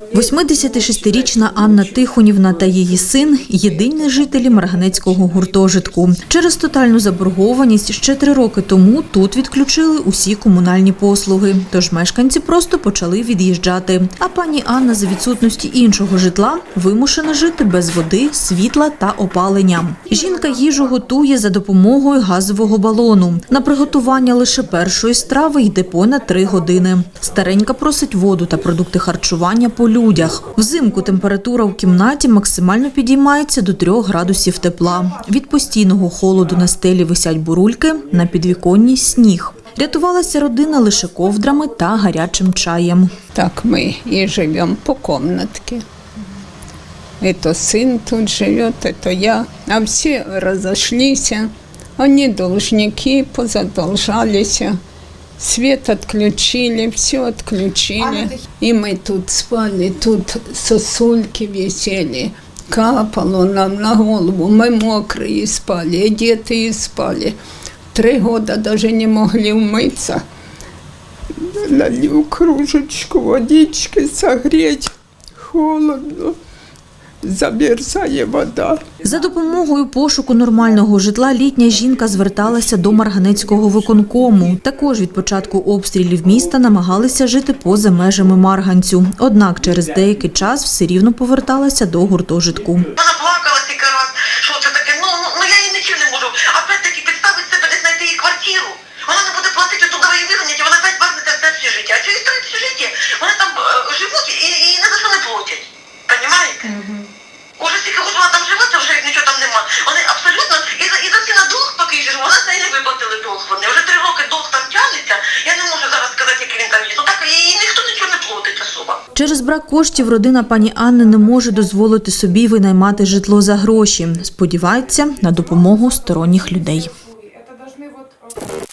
86-річна Анна Тихонівна та її син – єдині жителі Марганецького гуртожитку. Через тотальну заборгованість ще три роки тому тут відключили усі комунальні послуги. Тож мешканці просто почали від'їжджати. А пані Анна за відсутності іншого житла вимушена жити без води, світла та опалення. Жінка їжу готує за допомогою газового балону. На приготування лише першої страви йде понад три години. Старенька просить воду та продукти харчування по людях. Взимку температура в кімнаті максимально підіймається до 3 градусів тепла. Від постійного холоду на стелі висять бурульки, на підвіконні сніг. Рятувалася родина лише ковдрами та гарячим чаєм. Так мы и живем по комнатке. Это сын тут живет, это я. А все разошлись. Они должники, позадолжались. Свет отключили, все отключили. И мы тут спали, тут сосульки висели. Капало нам на голову. Мы мокрые спали, одетые спали. Три года даже не могли умыться. Налью кружечку водички согреть. Холодно. Замерзає вода. За допомогою пошуку нормального житла літня жінка зверталася до Марганецького виконкому. Також від початку обстрілів міста намагалися жити поза межами Марганцю. Однак через деякий час все рівно поверталася до гуртожитку. Вона плакала тільки раз, що це таке, ну, ну, ну я їй нічим не можу. Опять-таки підставити себе, десь знайти їй квартиру. Вона не буде платити туди її вона опять вернеться в це общежиття. А через це общежиття вони там е, живуть і, і ні за що не платять. Понімаєте? Скільки вона там живе, вже нічого там нема. Вони абсолютно, і за, і за сина долг поки ж, вона з неї не виплатили долг. Вони вже три роки долг там тягнеться. Я не можу зараз сказати, який він там є. Ну так, і, і ніхто нічого не платить особа. Через брак коштів родина пані Анни не може дозволити собі винаймати житло за гроші. Сподівається на допомогу сторонніх людей. Это должны вот